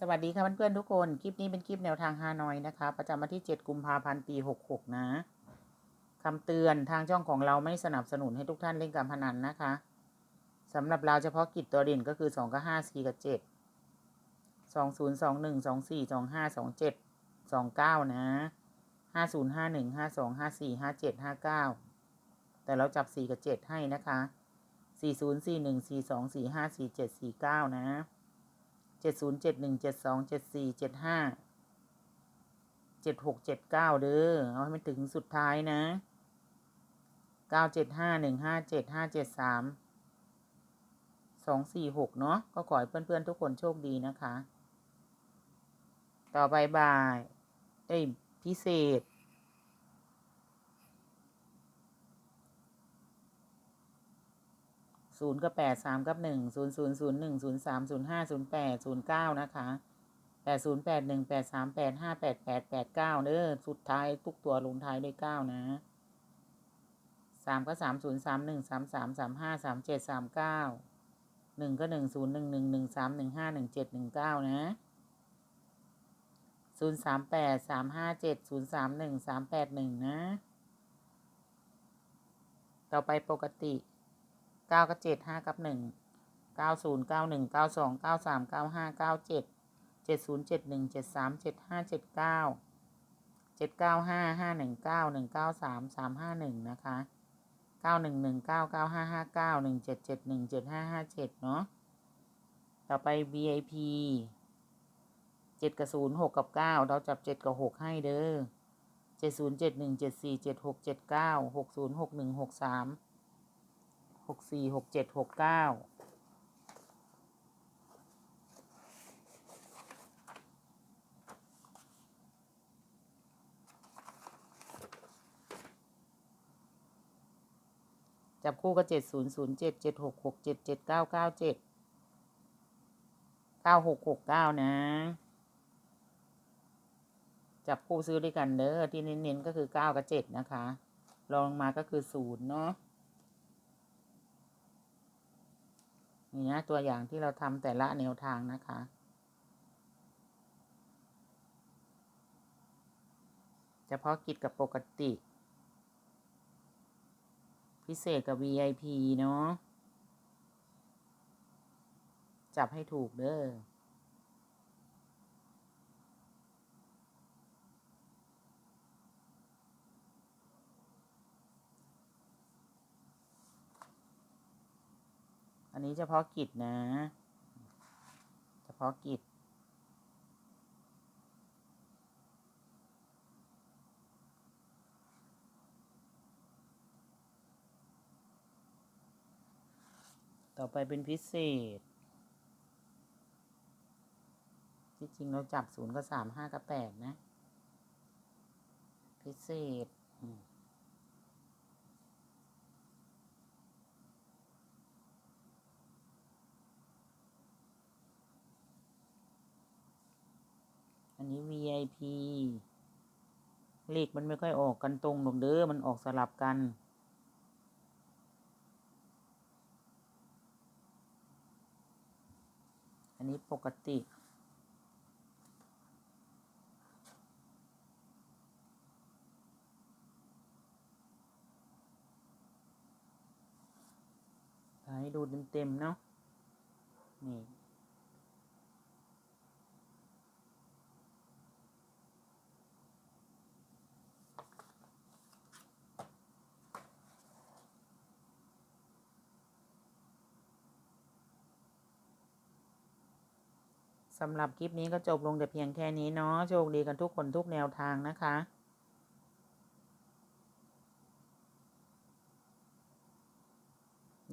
สวัสดีค่ะเพื่อนๆทุกคน คลิปนี้เป็นคลิปแนวทางฮานอยนะคะ ประจำวันที่ 7 กุมภาพันธ์ ปี 66 นะคำเตือนทางช่องของเราไม่สนับสนุนให้ทุกท่านเล่นการพนันนะคะสำหรับเราเฉพาะกิจตัวเด่นก็คือ 2 กับ 5 4 กับ 7 2 0 2 1 2 4 2 5 2 7 2 9 นะ 5 0 5 1 5 2 5 4 5 7 5 9 แต่เราจับ 4 กับ 7 ให้นะคะ 4 0 4 1 4 2 4 5 4 7 4 9 นะ เจ็ดศูนย์เจ็ดหนึ่งเจ็ดสองเจ็ดสี่เจ็ดห้าเจ็ดหกเจ็ดเก้าเด้อ เอาให้มันถึงสุดท้ายนะเก้าเจ็ดห้าหนึ่งห้าเจ็ดห้าเจ็ดสามสองสี่หกเนาะ ก็ขอให้เพื่อนๆ ทุกคนโชคดีนะคะ ต่อไปบ่ายเอ้พิเศษ ศูนย์กับแปดสามกับหนึ่งศูนย์ศูนย์ศูนย์หนึ่งศูนย์สามศูนย์ห้าศูนย์แปดศูนย์เก้านะคะแปดศูนย์แปดหนึ่งแปดสามแปดห้าแปดแปดแปดเก้าเด้อสุดท้ายทุกตัวลงท้ายด้วยเก้านะสามก็สามศูนย์สามหนึ่งสามสามสามห้าสามเจ็ดสามเก้าหนึ่งก็หนึ่งศูนย์หนึ่งหนึ่งหนึ่งสามหนึ่งห้าหนึ่งเจ็ดหนึ่งเก้านะศูนย์สามแปดสามห้าเจ็ดศูนย์สามหนึ่งสามแปดหนึ่งนะ ต่อไปปกติ เก้ากับเจ็ดห้ากับหนึ่งเก้าศูนย์เก้าหนึ่งเก้าสองเก้าสามเก้าห้าเก้าเจ็ดเจ็ดศูนย์เจ็ดหนึ่งเจ็ดสามเจ็ดห้าเจ็ดเก้าเจ็ดเก้าห้าห้าหนึ่งเก้าหนึ่งเก้าสามสามห้าหนึ่งนะคะเก้าหนึ่งหนึ่งเก้าเก้าห้าห้าเก้าหนึ่งเจ็ดเจ็ดหนึ่งเจ็ดห้าห้าเจ็ดเนาะต่อไป VIP เจ็ดกับศูนย์หกกับเก้าเราจับเจ็ดกับหกให้เด้อเจ็ดศูนย์เจ็ดหนึ่งเจ็ดสี่เจ็ดหกเจ็ดเก้าหกศูนย์หกหนึ่งหกสาม หกสี่หกเจ็ดหกเก้าจับคู่ก็เจ็ดศูนย์ศูนย์เจ็ดเจ็ดหกหกเจ็ดเจ็ดเก้าเก้าเจ็ดเก้าหกหกเก้านะ จับคู่ซื้อด้วยกันเด้อที่เน้นๆก็คือเก้ากับเจ็ดนะคะลองมาก็คือศูนย์เนาะ นี่นะตัวอย่างที่เราทำแต่ละแนวทางนะคะ เฉพาะกิจกับปกติ พิเศษกับ VIP เนาะจับให้ถูกเด้อ อันนี้เฉพาะกิจนะ เฉพาะกิจ ต่อไปเป็นพิเศษ ที่จริงเราจับศูนย์กับสามห้ากับแปดนะ พิเศษอืม อันนี้ VIP เลขมันไม่ค่อยออกกันตรงหรอกเด้อ มันออกสลับกัน อันนี้ปกติ ให้ดูเต็มๆเนาะนี่ สำหรับคลิปนี้ก็จบลงแต่เพียงแค่นี้เนาะโชคดีกันทุกคนทุกแนวทางนะคะ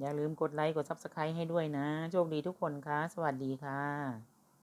อย่าลืมกดไลค์กด Subscribe ให้ด้วยนะ โชคดีทุกคนคะสวัสดีค่ะ